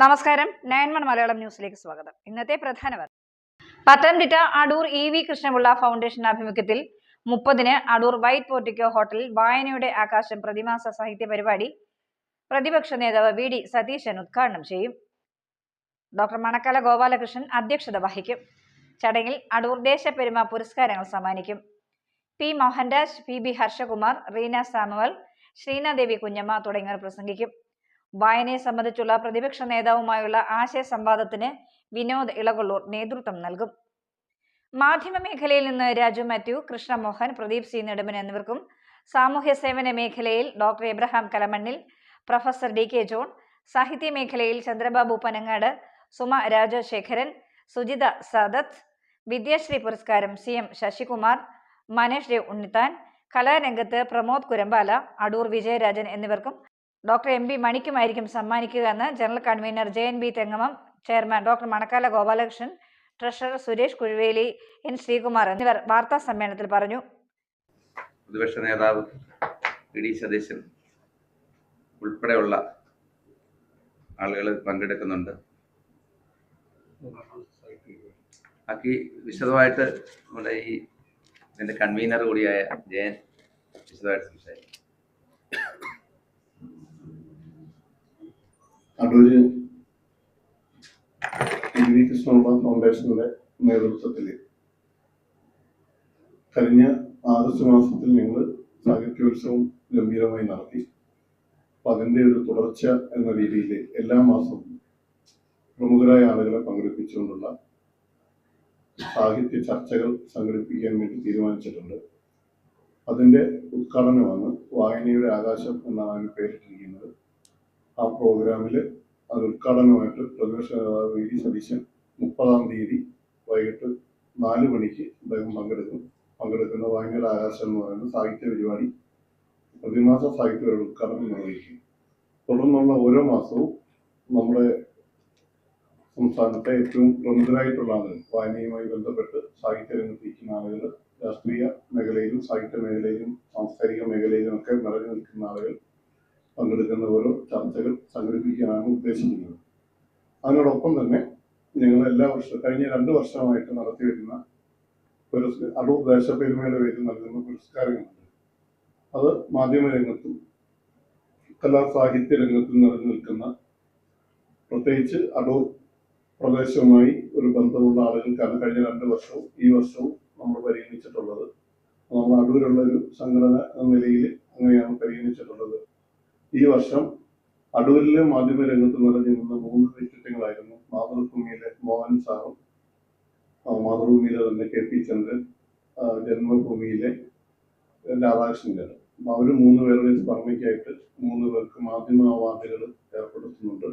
നമസ്കാരം. Nine one Malayalam ന്യൂസിലേക്ക് സ്വാഗതം. ഇന്നത്തെ പ്രധാന വാർത്ത. Pathanamthitta Adoor E V Krishnapillai foundation ആഭിമുഖ്യത്തിൽ മുപ്പതിന് അടൂർ വൈറ്റ് പോർട്ടിക്കോ ഹോട്ടലിൽ വായനയുടെ ആകാശം പ്രതിമാസ സാഹിത്യ പരിപാടി പ്രതിപക്ഷ നേതാവ് വി ഡി സതീശൻ ഉദ്ഘാടനം ചെയ്യും. ഡോക്ടർ മണക്കാല ഗോപാലകൃഷ്ണൻ അധ്യക്ഷത വഹിക്കും. ചടങ്ങിൽ അടൂർ ദേശപ്പെരുമ പുരസ്കാരങ്ങൾ സമ്മാനിക്കും. P Mohanraj P B Harshakumar Reena Samuel Sreenadevi Kunjamma തുടങ്ങിയവർ പ്രസംഗിക്കും. വായനയെ സംബന്ധിച്ചുള്ള പ്രതിപക്ഷ നേതാവുമായുള്ള ആശയ സംവാദത്തിന് വിനോദ് ഇളകൊള്ളൂർ നേതൃത്വം നൽകും. മാധ്യമ മേഖലയിൽ നിന്ന് രാജു മാത്യു കൃഷ്ണമോഹൻ പ്രദീപ് സി നെടുമൻ എന്നിവർക്കും സാമൂഹ്യ സേവന മേഖലയിൽ doctor Abraham Kalamannil professor D K John സാഹിത്യ മേഖലയിൽ ചന്ദ്രബാബു പനങ്ങാട് സുമ രാജശേഖരൻ സുജിത സദത്ത് വിദ്യാശ്രീ പുരസ്കാരം സി എം ശശികുമാർ മനേഷ് ദേവ് ഉണ്ണിത്താൻ കലാരംഗത്ത് പ്രമോദ് കുരമ്പാല അടൂർ വിജയരാജൻ എന്നിവർക്കും ഡോക്ടർ എം ബി മണിക്കുമായിരിക്കും സമ്മാനിക്കുക എന്ന് general convener J N B Thengamam chairman doctor Manakkala Gopalakrishnan treasurer Suresh Kuzhuveli N Sreekumar എന്നിവർ വാർത്താ സമ്മേളനത്തിൽ പറഞ്ഞു. പ്രതിപക്ഷ നേതാവ് ഇ സതീശൻ ഉൾപ്പെടെയുള്ള ആളുകൾ പങ്കെടുക്കുന്നുണ്ട്. ബാക്കി വിശദമായിട്ട് നമ്മുടെ ഈ ഇതിന്റെ കൺവീനർ കൂടിയായ ജയൻ വിശദമായിട്ട് സംസാരിക്കും. അടൂര് ഇ കൃഷ്ണകുമാർ ഫൗണ്ടേഷന്റെ നേതൃത്വത്തിൽ കഴിഞ്ഞ ആഗസ്റ്റ് മാസത്തിൽ ഞങ്ങൾ സാഹിത്യോത്സവം ഗംഭീരമായി നടത്തി. അപ്പം അതിന്റെ ഒരു തുടർച്ച എന്ന രീതിയിൽ എല്ലാ മാസവും പ്രമുഖരായ ആളുകളെ പങ്കെടുപ്പിച്ചുകൊണ്ടുള്ള സാഹിത്യ ചർച്ചകൾ സംഘടിപ്പിക്കാൻ വേണ്ടി തീരുമാനിച്ചിട്ടുണ്ട്. അതിന്റെ ഉദ്ഘാടനമാണ് വായനയുടെ ആകാശം എന്നാണ് അതിന് പേരിട്ടിരിക്കുന്നത്. ആ പ്രോഗ്രാമിൽ അത് ഉദ്ഘാടനമായിട്ട് പ്രതിപക്ഷ നേതാവ് വി ഡി സതീശൻ മുപ്പതാം തീയതി വൈകിട്ട് നാല് മണിക്ക് അദ്ദേഹം പങ്കെടുക്കും. പങ്കെടുക്കുന്ന ഭയങ്കര ആകാശം എന്ന് പറയുന്ന സാഹിത്യ പരിപാടി പ്രതിമാസ സാഹിത്യ പരിപാടി ഉദ്ഘാടനം നിർവഹിക്കും. തുടർന്നുള്ള ഓരോ മാസവും നമ്മുടെ സംസ്ഥാനത്തെ ഏറ്റവും പ്രമുഖരായിട്ടുള്ള ആളുകൾ വായനയുമായി ബന്ധപ്പെട്ട് സാഹിത്യ രംഗത്തിരിക്കുന്ന ആളുകൾ രാഷ്ട്രീയ മേഖലയിലും സാഹിത്യ മേഖലയിലും സാംസ്കാരിക മേഖലയിലും ഒക്കെ നിറഞ്ഞു നിൽക്കുന്ന ആളുകൾ പങ്കെടുക്കുന്ന ഓരോ ചർച്ചകൾ സംഘടിപ്പിക്കാനാണ് ഉദ്ദേശിക്കുന്നത്. അതിനോടൊപ്പം തന്നെ ഞങ്ങൾ എല്ലാ വർഷവും കഴിഞ്ഞ രണ്ട് വർഷമായിട്ട് നടത്തി വരുന്ന പുരസ്ക അടൂർ ദേശപ്പെരുമയുടെ പേരിൽ നൽകുന്ന പുരസ്കാരങ്ങളുണ്ട്. അത് മാധ്യമ രംഗത്തും കലാ സാഹിത്യ രംഗത്തും നിറഞ്ഞു നിൽക്കുന്ന പ്രത്യേകിച്ച് അടൂർ പ്രദേശവുമായി ഒരു ബന്ധമുള്ള ആളുകൾക്കാണ് കഴിഞ്ഞ രണ്ട് വർഷവും ഈ വർഷവും നമ്മൾ പരിഗണിച്ചിട്ടുള്ളത്. നമ്മൾ അടൂരുള്ള ഒരു സംഘടന എന്ന നിലയിൽ ഈ വർഷം അടൂരിലെ മാധ്യമ രംഗത്ത് നിറഞ്ഞിരുന്ന മൂന്ന് വ്യക്തിത്വങ്ങളായിരുന്നു മാതൃഭൂമിയിലെ മോഹൻ സാറും മാതൃഭൂമിയിലെ തന്നെ കെ പി ചന്ദ്രൻ ജന്മഭൂമിയിലെ രാധാകൃഷ്ണൻ അപ്പൊ അവർ മൂന്ന് പേരുടെ സ്മരണയ്ക്കായിട്ട് മൂന്ന് പേർക്ക് മാധ്യമ അവാർഡുകൾ ഏർപ്പെടുത്തുന്നുണ്ട്.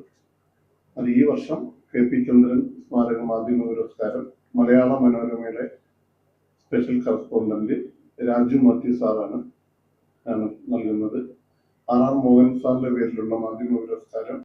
അത് ഈ വർഷം കെ പി ചന്ദ്രൻ സ്മാരക മാധ്യമ പുരസ്കാരം മലയാള മനോരമയുടെ സ്പെഷ്യൽ കറസ്പോണ്ടന്റ് രാജു മാത്യു സാറാണ് നൽകുന്നത്. ആർ ആർ മോഹൻ സാറിന്റെ പേരിലുള്ള മാധ്യമ പുരസ്കാരം